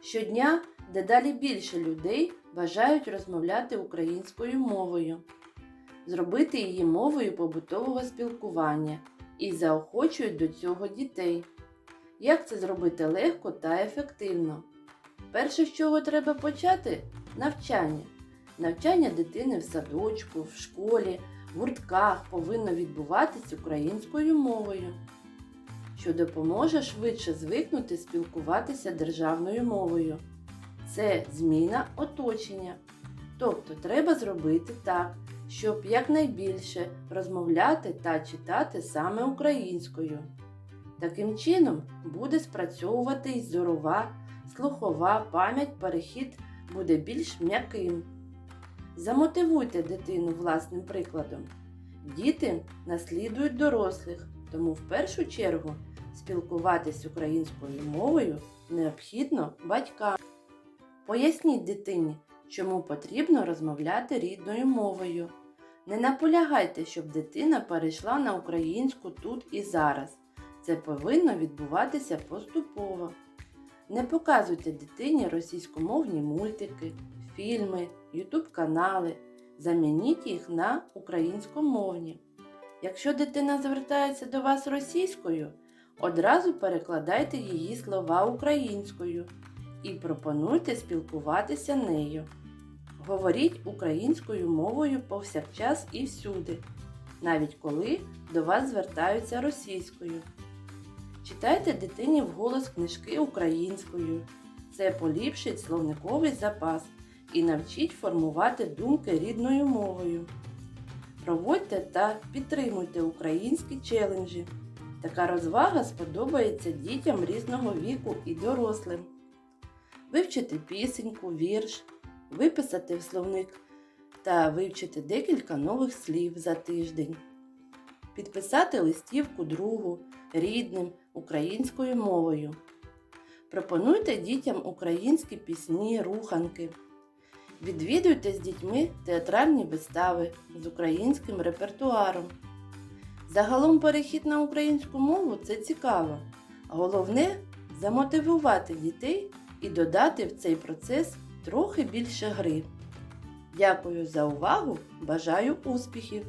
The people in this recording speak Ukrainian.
Щодня дедалі більше людей бажають розмовляти українською мовою, зробити її мовою побутового спілкування і заохочують до цього дітей. Як це зробити легко та ефективно? Перше, з чого треба почати навчання. Навчання дитини в садочку, в школі, в гуртках повинно відбуватись українською мовою, що допоможе швидше звикнути спілкуватися державною мовою. Це зміна оточення. Тобто треба зробити так, щоб якнайбільше розмовляти та читати саме українською. Таким чином буде спрацьовувати й зорова, слухова пам'ять, перехід буде більш м'яким. Замотивуйте дитину власним прикладом. Діти наслідують дорослих, тому в першу чергу спілкуватись українською мовою необхідно батькам. Поясніть дитині, чому потрібно розмовляти рідною мовою. Не наполягайте, щоб дитина перейшла на українську тут і зараз. Це повинно відбуватися поступово. Не показуйте дитині російськомовні мультики, фільми, ютуб канали. Замініть їх на українськомовні. Якщо дитина звертається до вас російською, одразу перекладайте її слова українською і пропонуйте спілкуватися нею. Говоріть українською мовою повсякчас і всюди, навіть коли до вас звертаються російською. Читайте дитині вголос книжки українською. Це поліпшить словниковий запас і навчить формувати думки рідною мовою. Проводьте та підтримуйте українські челенджі. Така розвага сподобається дітям різного віку і дорослим. Вивчити пісеньку, вірш, виписати в словник та вивчити декілька нових слів за тиждень. Підписати листівку другу, рідним, українською мовою. Пропонуйте дітям українські пісні, руханки. Відвідуйте з дітьми театральні вистави з українським репертуаром. Загалом перехід на українську мову це цікаво. Головне замотивувати дітей і додати в цей процес трохи більше гри. Дякую за увагу! Бажаю успіхів!